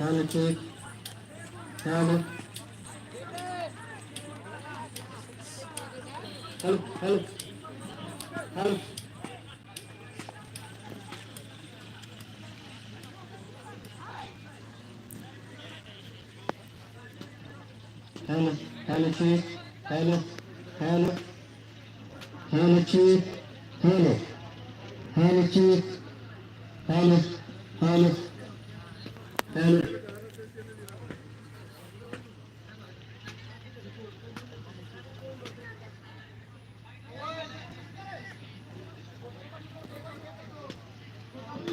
هلا كيك هلا هلا هلا هلا هلا هلا كيك هلا هلا هلا كيك Hanif. Hanifçilik. Hanif. Hanif. Hanif.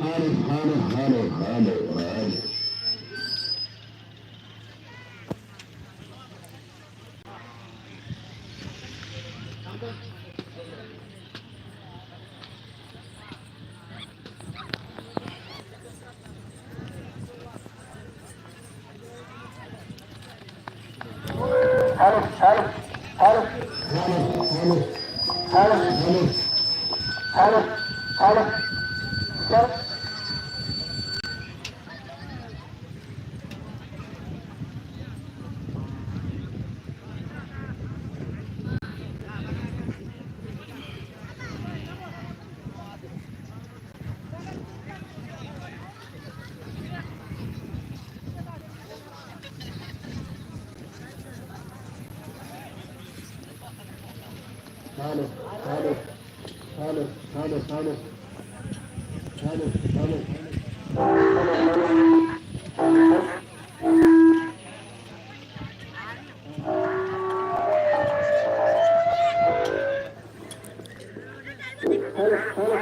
Hanif, Hanif, Hanif, Hanif, Hanif. Halo, halo, hello halo. Hello hello sir Halo, halo, halo, halo, halo. Halo, halo. Hello hello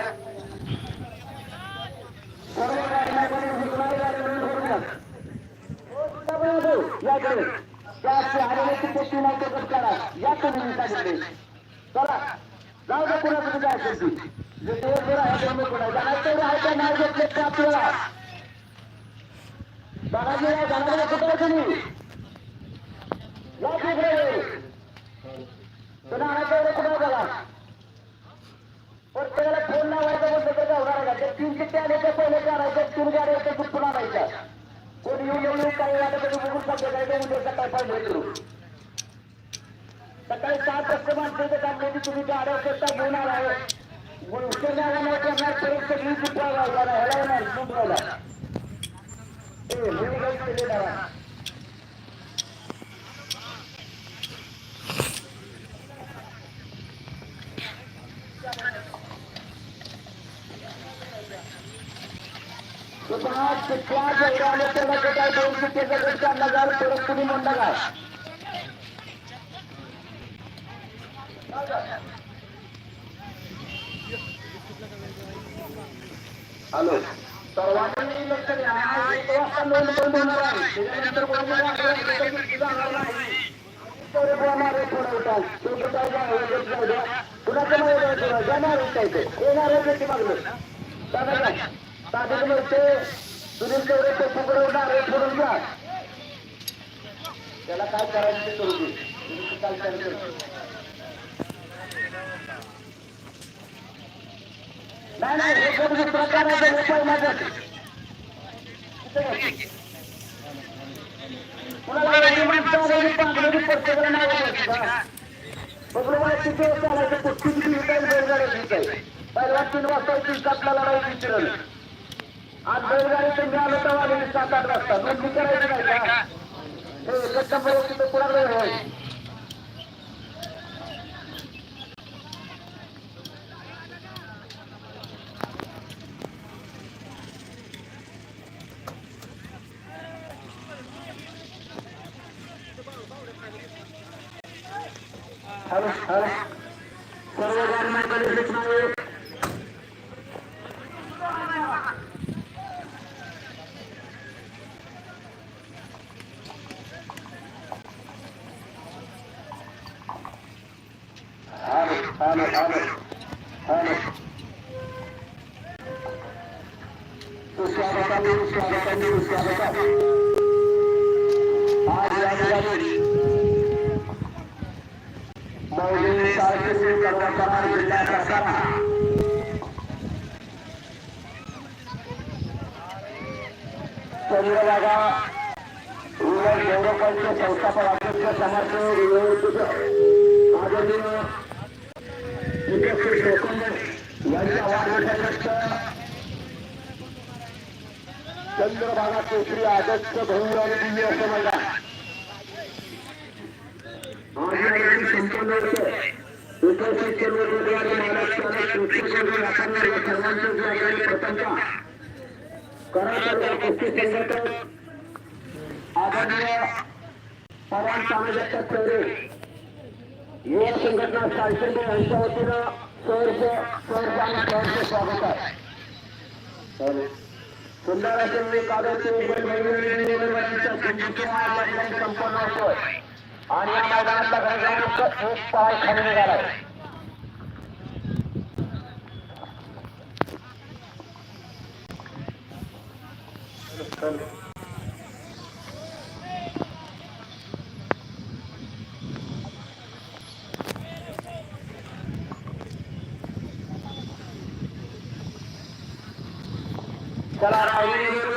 सर्व गाड्यांमध्ये विक्राई गाडी नोंद करून घ्या. हो, तुझ्याकडे येतो. याकडे त्या हरवण्याची पोटी नाही तो करा या तुम्ही सांगितले चला जाऊ दे पुन्हा तुम्ही असेल जे दिवसभर आहे दोन नाही तेवढं आहे त्या नाही घेतले ते आपल्याला. तुम्ही? तिकडे आणायचं एवढं कुठं बघा प्रत्येकाला फोन लावायचा बंद तर होणार का ते तीन चिठ्ठे आले ते पहिले तीन गाड्या होते गुप्तून आणायच्या. कोणी येऊन येऊन काही वाटत बघून काय उद्या सकाळी पाहिजे करू सकाळी सात वाजता माणसं काम काढले म्हणजे तुम्ही गाड्या करता बोलणार आहे उशीर नाही नाही करणार परत सगळी चिठ्ठ्या ह्याला येणार सुटवायला ए मी काही केले नाही तुम्हाला चिठ्ठ्या जेवढ्या आल्या तेवढ्या काय दोन चिठ्ठ्याचा खर्च हजार परत तुम्ही म्हणता काय? हॅलो. सर्वांनी लक्ष द्या हा एक वाजता नोंद बंद होणार आहे. त्याच्यानंतर जाणार नाही. काय ते. येणार सुनील ते फुगडवणार फोडून त्याला काय करायचं करू दे. तुम्ही काय करायचं? नाही नाही हे करू प्रकाराचा उपाय माझा कुणाला एवढी माणसं आलेली पांघरुणी प्रत्येकाला नाव द्यायची का? बघलं वेळ चालायचं. कुस्ती किती विकायला बैलगाड्या विकायला पहिला तीन वाजता तीन सातला लढाई विचारलं. आज बैलगाडी तर मी आलो तर आलेली सात आठ वाजता. नोंदणी करायची नाही का? हे एकच नंबर तिथं कुणाला वेळ आहे हॅलो हॅलो सर्व गाडी मार्गाने सूचना आहे हॅलो हॅलो हॅलो सुस्वागताने स्वागताने स्वागत आज या मौजे सारखे कर्मचारी जिल्हा प्रसारा चंद्रबागा रुरल संस्थापक अध्यक्ष समर्थ आदरणीय यांच्या वाढदिवसानिमित्त चंद्रभागा केसरी आदर्श भव्य आणि दिव्य असं म्हणतात आज या ठिकाणी होतं उपस्थित महाराष्ट्राला या सर्वांचं कुस्ती संघटक आदरणीय पवार चौरे युवा संघटना यांच्या वतीनं सहर्ष सहर्ष आणि सहर्ष स्वागत आहे सुंदर असे मी संपन्न होतोय आणि या मैदानातला घरचा एक पाय खाली निघालाय चला राहुल